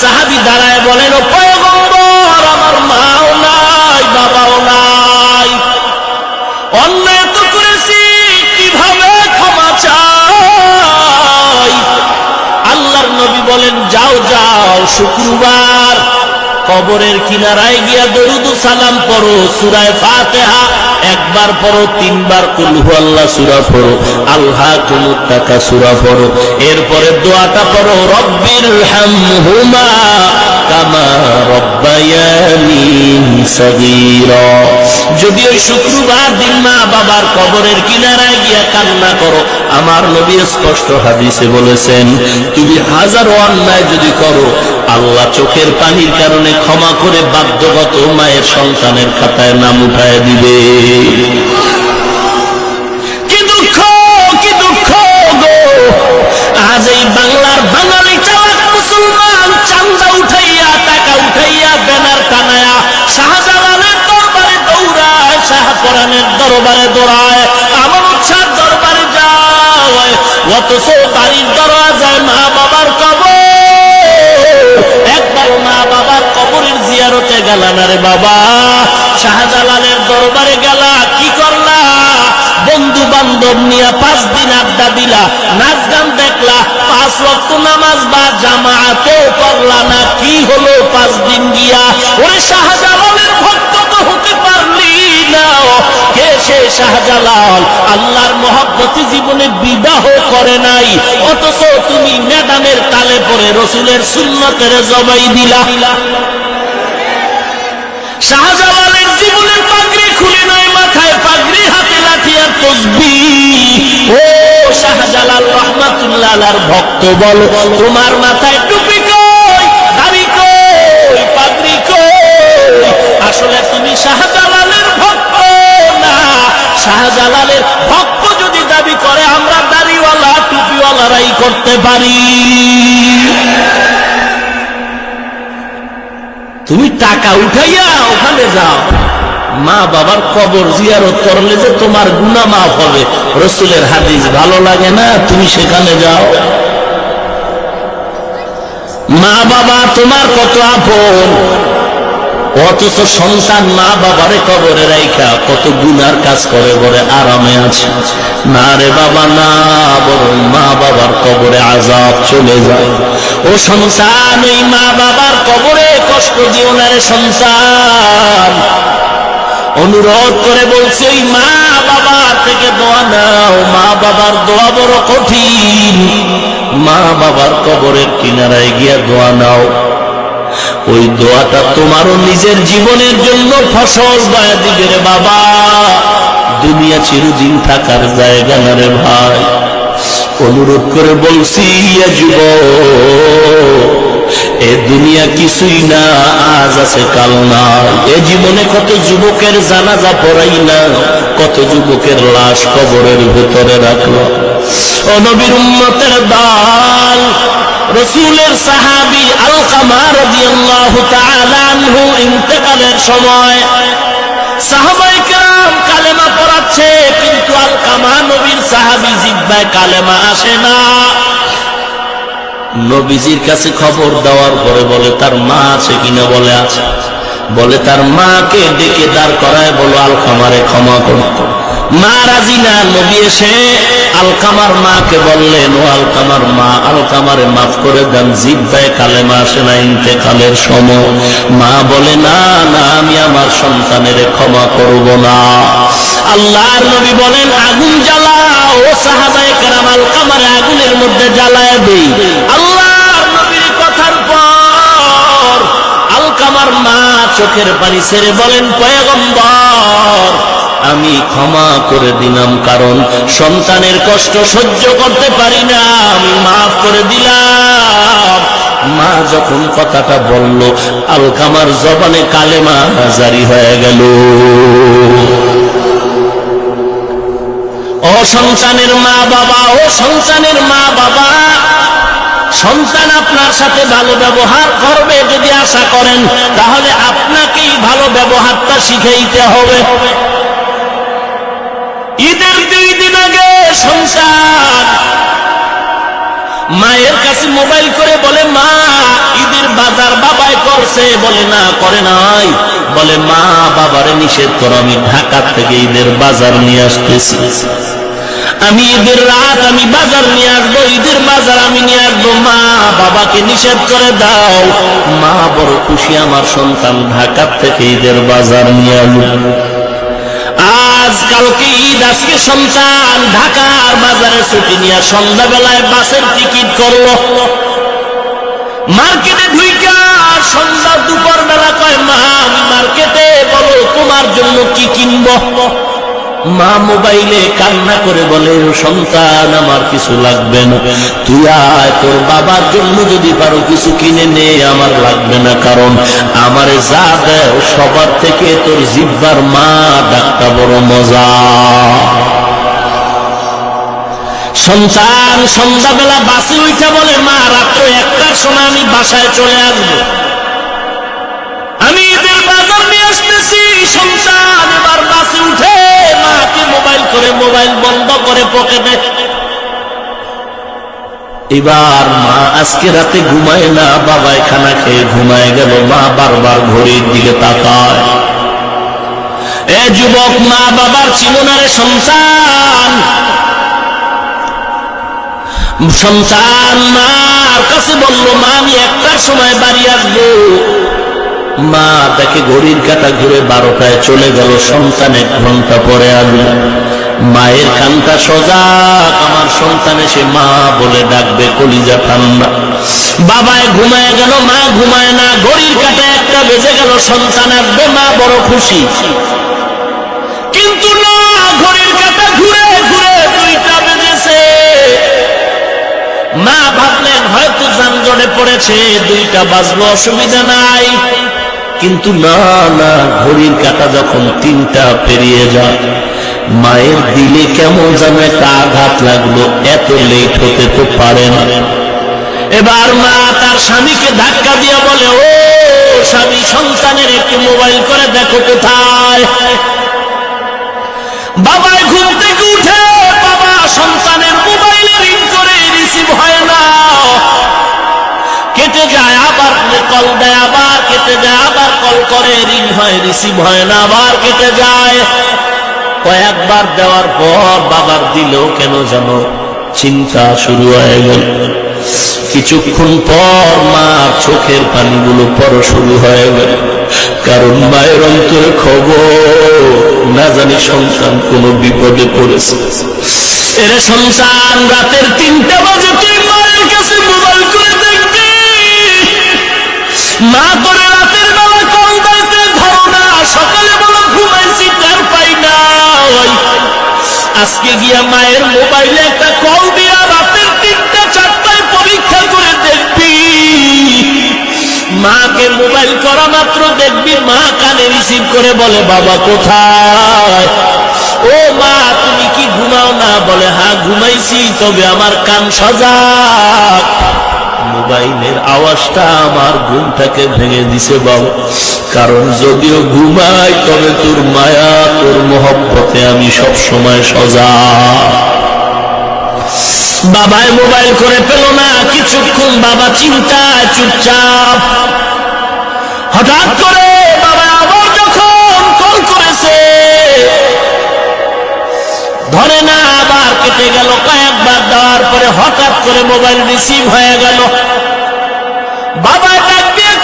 সাহাবি দাঁড়ায় বলেন, ও পয়গম্বর, আমার মাও নাই, বাবাও নাই। অন্যায় তো করেছি, কীভাবে ক্ষমা চাই? আল্লাহর নবী বলেন, যাও যাও, শুক্রবার, কবরের কিনারায় গিয়া দরুদ সালাম পড়ো, সুরায় ফাতেহা। একবার পড়ো, তিনবার কুলহু আল্লাহ সুরা পড়ো আল্লাহ কুমুত্তাকা সুরা পড়ো। এরপরে দোয়াটা পড়ো রব্বির হামহুমা কামা রব্বায়ানি শুক্রবার দিন মা বাবার কবরের কিনারায় গিয়া কান্না করো, আমার নবী স্পষ্ট হাদিসে বলেছেন, তুমি হাজারো অন্যায় যদি করো, আল্লাহ চোখের পানির কারণে ক্ষমা করে বাধ্যগত মায়ের সন্তানের খাতায় নাম উঠায় দিবে। দরবারে দৌড়ায় আমার উৎসাহ দরবারে যায়। অথচ বাড়ির দরওয়াজায় মা বাবার কবর। একবার মা বাবার কবরের জিয়ারতে গেল না রে বাবা। শাহজালালের দরবারে গেলা, কি করলা? বন্ধু বান্ধব নিয়ে পাঁচ দিন আড্ডা দিলা, নাচ গান দেখলা, পাঁচ রক্ত নামাজ বা জামাতেও করলা না, কি হলো পাঁচ দিন গিয়া? ওরে শাহজালালের শাহজালাল, আল্লাহর মহব্বতে জীবনে বিবাহ করে নাই, অথচ তুমি ম্যাডামের তালে পরে রসুলের সুন্নতের জবাই দিলা। শাহজালালের জীবনে পাগড়ি খুলে নাই, মাথায় পাগড়ি, হাতে লাঠি আর তসবি। ও শাহজালাল ভক্ত বলো, তোমার মাথায় টুপি কই, দাড়ি কই, পাগড়ি কই? আসলে তুমি শাহজালালের ভক্ত যদি দাবি করে, আমরা দাড়িওয়ালা, টুপিওয়ালারাই করতে পারি। তুমি টাকা উঠাইয়া ওখানে যাও। মা বাবার কবর জিয়ারত করলে যে তোমার গুনা মাফ হবে। রসুলের হাদিস ভালো লাগে না? তুমি সেখানে যাও। মা বাবা, তোমার কত আপন? অথচ সন্তান মা বাবারে কবরে রাইখা, কত গুনার কাজ করে বলে আরামে আছে। না রে বাবা, না, বরং মা বাবার কবরে আজাব চলে যায়। ও সন্তান ওই মা বাবার কবরে কষ্ট দিও না রে সন্তান। অনুরোধ করে বলছে ওই মা বাবা থেকে দোয়া নাও। মা বাবার দোয়া বড় কঠিন। মা বাবার কবরের কিনারায় গিয়া দোয়া নাও। ওই দোয়াটা তোমারও নিজের জীবনের জন্য ফসল বয়া দিবে রে বাবা। দুনিয়া চিরদিন থাকার জায়গা না রে ভাই। অনুরোধ করে বলছি, ইয়া যুব এ দুনিয়া কিছুই না, আজ আছে, কাল না এ জীবনে কত যুবকের জানাজা পড়াই না, কত যুবকের লাশ কবরের ভেতরে রাখল ও নবীর উম্মতের দাল রসুলের সাহাবি তাআলা আনহু ইন্তেকালের সময় কালেমা পড়াচ্ছে, কিন্তু আলকামা নবীর সাহাবি জিব্বায় কালেমা আসে না। নবীজির কাছে খবর দেওয়ার পরে বলে, তার মা আছে কিনা? বলে, আছে। বলে, তার মাকে ডেকে দাঁড় করায় বলো, আলকামারে ক্ষমা করতো মা রাজি না, নবী এসে আলকামার মাকে বললেন, ও আলকামার মা, আলকামারে মাফ করে দেন, জিব্বায় কালেমা আসে না, ইন্তেকালের সময়। মা বলে, না না, আমি আমার সন্তানের ক্ষমা করব না। আল্লাহর নবী বলেন, আগুন জ্বালাও, ও সাহাবায়ে কেরাম, আলকামারে আগুনের মধ্যে জ্বালায় দেই। আল্লাহর নবীর কথার পর আলকামার মা চোখের পানি ছেড়ে বলেন, পয়গম্বর আমি ক্ষমা করে দিলাম, কারণ সন্তানের কষ্ট সহ্য করতে পারি না। আমি মাফ করে দিলাম। মা যখন কথাটা বলল, আলকামার জবানে কালেমা জারি হয়ে গেল। ও মা বাবা ও সন্তানের মা বাবা সন্তান আপনার সাথে ভালো ব্যবহার করবে যদি আশা করেন, তাহলে আপনাকেই ভালো ব্যবহারটা শিখাইতে হবে। ঈদের দুই দিন আগে সন্তান মায়ের কাছে মোবাইল করে বলে, মা, ঈদের বাজার বাবাই করছে। বলে, না, করে নাই। বলে, মা, বাবারে নিষেধ করো, আমি ঢাকা থেকে ঈদের বাজার নিয়ে আসতেছি। আমি ঈদের রাত আমি বাজার নিয়ে আসব, ঈদের বাজার আমি নিয়ে আসব। মা, বাবাকে নিষেধ করে দাও। মা, বড় খুশি, আমার সন্তান ঢাকা থেকে ঈদের বাজার নিয়ে আসব। আজ কালকে ঈদ আজকে সন্তান, ঢাকার বাজারে ছুটি নিয়ে সন্ধ্যাবেলায় বাসের টিকিট করল। মার্কেটে ঢুইকা সন্ধ্যা দুপুর বেলা কয়, মা, আমি মার্কেটে বলো, তোমার জন্য কি কিনবো? মা মোবাইলে কান্না করে বলে, "ও সন্তান, আমার কিছু লাগবে না। তুই আয়, তোর বাবার জন্য যদি পারো কিছু কিনে নে, আমার লাগবে না। কারণ আমারে যা দেও সবার থেকে তোর জিব্বার মা ডাকটা বড় মজা। সন্তান সন্ধ্যাবেলা বাসে উঠে বলে, মা, রাত্র একটার সময় আমি বাসায় চলে আসব। করে মোবাইল বন্ধ করে পকেটে। এবার মা আজকে রাতে ঘুমায় না বাবায় খানা খেয়ে ঘুমায় গেল, মা বারবার ঘড়ির দিকে তাকায়। এ যুবক, মা বাবার ছিল না রে সন্তান। সন্তান মার কাছে বলল, মা, আমি একটার সময় বাড়ি আসব। মা তাকে ঘড়ির কাটা ঘুরে বারোটায় চলে গেল, সন্তান এক ঘণ্টা পরে আসবে। মায়ের কান্তা সজাগ আমার সন্তান এসে মা বলে ডাকবে, কলিজা ঠান্ডা। বাবায় ঘুমায় গেল, মা ঘুমায় না, ঘড়ির কাটা একটা বেজে গেল, সন্তান আসবে, মা বড় খুশি। কিন্তু না ঘড়ির কাটা ঘুরে ঘুরে দুইটা বেজেছে। মা ভাবলেন, হয়তো যানজটে পড়েছে, দুইটা বাজলো, অসুবিধা নাই। কিন্তু না না, ঘড়ির কাটা যখন তিনটা পেরিয়ে যায় মায়ের দিলে কেমন যেন একটা আঘাত লাগল, এত লেট হতে তো পারে না। এবার মা তার স্বামীকে ধাক্কা দিয়ে বলে, ও স্বামী, সন্তানের একটু মোবাইল করে দেখো কোথায়। বাবায় ঘুম উঠে, বাবা, সন্তানের মোবাইলে রিং করে রিসিভ হয় না। কেটে যায়, আবার কল দেয়, আবার কেটে যায়, আবার কল করে রিং হয় রিসিভ হয় না, আবার কেটে যায়। কয়েকবার দেওয়ার পর বাবার দিলেও কেন যেন চিন্তা শুরু হয়ে গেল। কিছুক্ষণ পর মার চোখের পানিগুলো পর শুরু হয়ে গেল। কারণ মায়ের অন্তরে খবর, না জানি সন্তান কোন বিপদে পড়েছে। এর সন্তান, রাতের তিনটা বাজে, তুই মায়ের কাছে মোবাইল করে দেখবি। মা করে রাতের বেলা কল দিতে ধরো না সকালে আজকে গিয়া মায়ের মোবাইলে একটা কল দিয়া রাতের তিনটা চারটায় পরীক্ষা করে দেখবি। মাকে মোবাইল করা মাত্র দেখবি, মা কানে রিসিভ করে বলে, বাবা কোথায়? ও মা, তুমি কি ঘুমাও না? বলে হ্যাঁ ঘুমাইছি, তবে আমার কান সজাগ। মোবাইলের আওয়াজটা আমার ঘুমটাকে ভেঙে দিছে বাবা। কারণ যদিও ঘুমাই, তবে তোর মায়া, তোর মহব্বতে আমি সব সময় সজাগ। বাবায় মোবাইল করে পেল না, কিছুক্ষণ বাবা চিন্তায় চুপচাপ। হঠাৎ করে বাবা আবার যখন কল করেছে, ধরে না, আবার কেটে গেল দেওয়ার পরে হঠাৎ করে মোবাইল রিসিভ হয়ে গেল। বাবা ডাক দিয়ে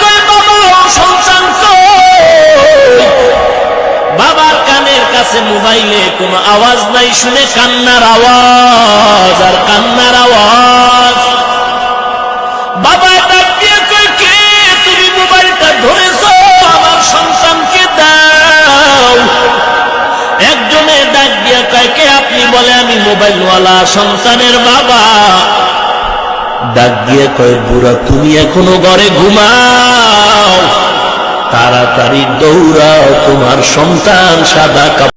বাবার কানের কাছে মোবাইলে কোনো আওয়াজ নাই, শুনে কান্নার আওয়াজ, আর কান্নার আওয়াজ মোবাইলওয়ালা সন্তানের বাবা। ডাক দিয়ে কয়, বুড়া, তুমি এখনও ঘরে ঘুমাও। তাড়াতাড়ি দৌড়াও, তোমার সন্তান সাদা